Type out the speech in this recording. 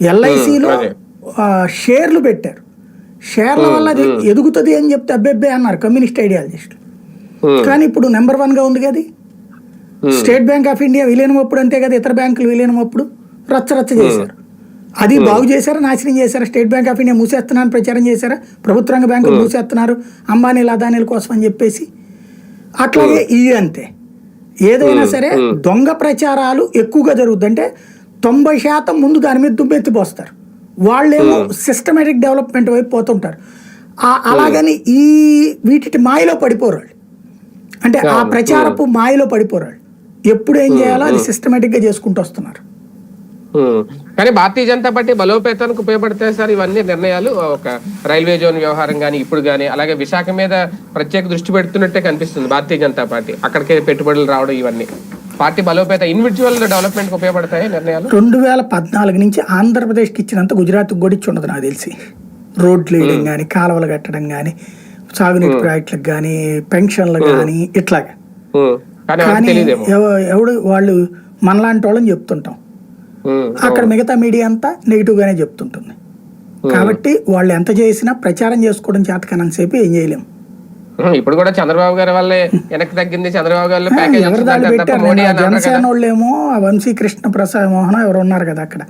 ఎల్ఐసిలో. షేర్లు పెట్టారు. షేర్ల వల్ల అది ఎదుగుతుంది అని చెప్తే అబ్బెబ్బే అన్నారు కమ్యూనిస్ట్ ఐడియాలజిస్టులు. ఉమ్, కానీ ఇప్పుడు నెంబర్ వన్గా ఉంది కదా స్టేట్ బ్యాంక్ ఆఫ్ ఇండియా విలీనం అప్పుడు అంతే కదా ఇతర బ్యాంకులు విలీనం అప్పుడు రచ్చ రచ్చ చేశారు. అది బాగు చేశారా నాశనం చేశారా? స్టేట్ బ్యాంక్ ఆఫ్ ఇండియా మూసేస్తున్నారని ప్రచారం చేశారా? ప్రభుత్వ రంగ బ్యాంకులు మూసేస్తున్నారు అంబానీల అదానీల కోసం అని చెప్పేసి. అట్లాగే ఇవి అంతే. ఏదైనా సరే దొంగ ప్రచారాలు ఎక్కువగా జరుగుద్ది అంటే తొంభై శాతం ముందు దాని మీద దుమ్మెత్తిపోస్తారు వాళ్ళేమో సిస్టమేటిక్ డెవలప్మెంట్ వైపు పోతుంటారు. అలాగని ఈ వీటి మాయలో పడిపోరు వాళ్ళు. అంటే ఆ ప్రచారపు మాయలో పడిపోరు వాళ్ళు. ఎప్పుడు ఏం చేయాలో అది సిస్టమేటిక్గా చేసుకుంటూ వస్తున్నారు. కానీ భారతీయ జనతా పార్టీ బలోపేతానికి ఉపయోగపడతాయి సార్ ఇవన్నీ నిర్ణయాలు ఒక రైల్వే జోన్ వ్యవహారం కానీ ఇప్పుడు కానీ అలాగే విశాఖ మీద ప్రత్యేక దృష్టి పెడుతున్నట్టే కనిపిస్తుంది భారతీయ జనతా పార్టీ. అక్కడికే పెట్టుబడులు రావడం ఇవన్నీ. పార్టీ బలోపేత ఇండివిజువల్ డెవలప్మెంట్ ఉపయోగపడతాయి నిర్ణయాలు? రెండు వేల పద్నాలుగు నుంచి ఆంధ్రప్రదేశ్కి ఇచ్చినంత గుజరాత్కి కూడా ఇచ్చి ఉండదు నాకు తెలిసి. రోడ్లు వేయడం కానీ కాలువలు కట్టడం కానీ సాగునీటి ప్రాజెక్టులకు కానీ పెన్షన్లు కానీ ఇట్లాగా. కానీ ఎవడు వాళ్ళు మనలాంటి వాళ్ళని చెప్తుంటాం. అక్కడ మిగతా మీడియా అంతా నెగిటివ్ గానే చెప్తుంటుంది. కాబట్టి వాళ్ళు ఎంత చేసినా ప్రచారం చేసుకోవడం చేతకనంతసేపు ఏం చేయలేం. ఉమ్. ఇప్పుడు కూడా చంద్రబాబు గారి వల్లే వెనక్కి తగ్గింది. చంద్రబాబు గారు ప్యాకేజ్ జనసేన వాళ్ళేమో వంశీ కృష్ణ ప్రసాద్ మోహన్ ఎవరు ఉన్నారు కదా అక్కడ.